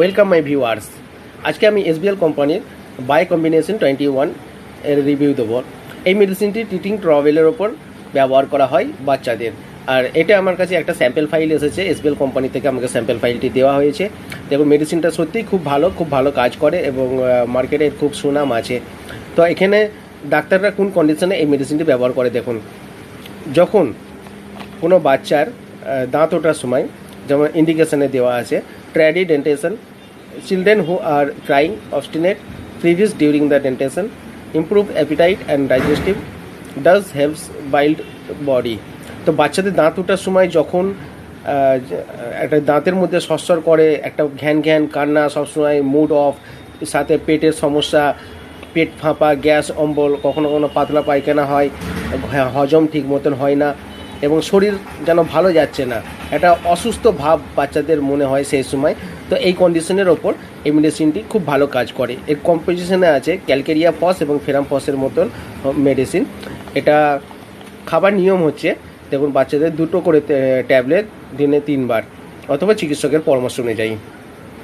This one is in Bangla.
ওয়েলকাম মাই ভিউয়ার্স আজকে আমি এসবিএল কোম্পানির বাই কম্বিনেশন টোয়েন্টি ওয়ানের রিভিউ দেবো। এই মেডিসিনটি টিটিং ট্রাভেলের ওপর ব্যবহার করা হয় বাচ্চাদের। আর এটা আমার কাছে একটা স্যাম্পেল ফাইল এসেছে। এসবিএল কোম্পানি থেকে আমাকে স্যাম্পেল ফাইলটি দেওয়া হয়েছে। দেখুন মেডিসিনটা সত্যিই খুব ভালো খুব ভালো কাজ করে এবং মার্কেটে খুব সুনাম আছে। তো এখানে ডাক্তাররা কোন কন্ডিশনে এই মেডিসিনটি ব্যবহার করে, দেখুন। যখন কোনো বাচ্চার দাঁত ওঠার সময় যেমন ইন্ডিকেশনে দেওয়া আছে, tardy dentition, children who are crying, obstinate, previous during the dentition, improve appetite and digestive, does helps build body. তো বাচ্চাদের দাঁত ওঠার সময় যখন একটা দাঁতের মধ্যে সস্বর করে, একটা ঘ্যান ঘ্যান কান্না সবসময় মুড অফ সাথে পেটের সমস্যা, পেট ফাঁপা, গ্যাস, অম্বল, কখনো কখনো পাতলা পায়খানা হয়, হজম ঠিক মতন হয় না এবং শরীর যেন ভালো যাচ্ছে না। একটা অসুস্থ ভাব বাচ্চাদের মনে হয় সেই সময়। তো এই কন্ডিশনের ওপর এই মেডিসিনটি খুব ভালো কাজ করে। এর কম্পোজিশনে আছে ক্যালকেরিয়া ফস এবং ফেরাম ফসের মতন মেডিসিন এটা খাবার নিয়ম হচ্ছে, দেখুন বাচ্চাদের দুটো করে ট্যাবলেট দিনে তিনবার, অথবা চিকিৎসকের পরামর্শ অনুযায়ী।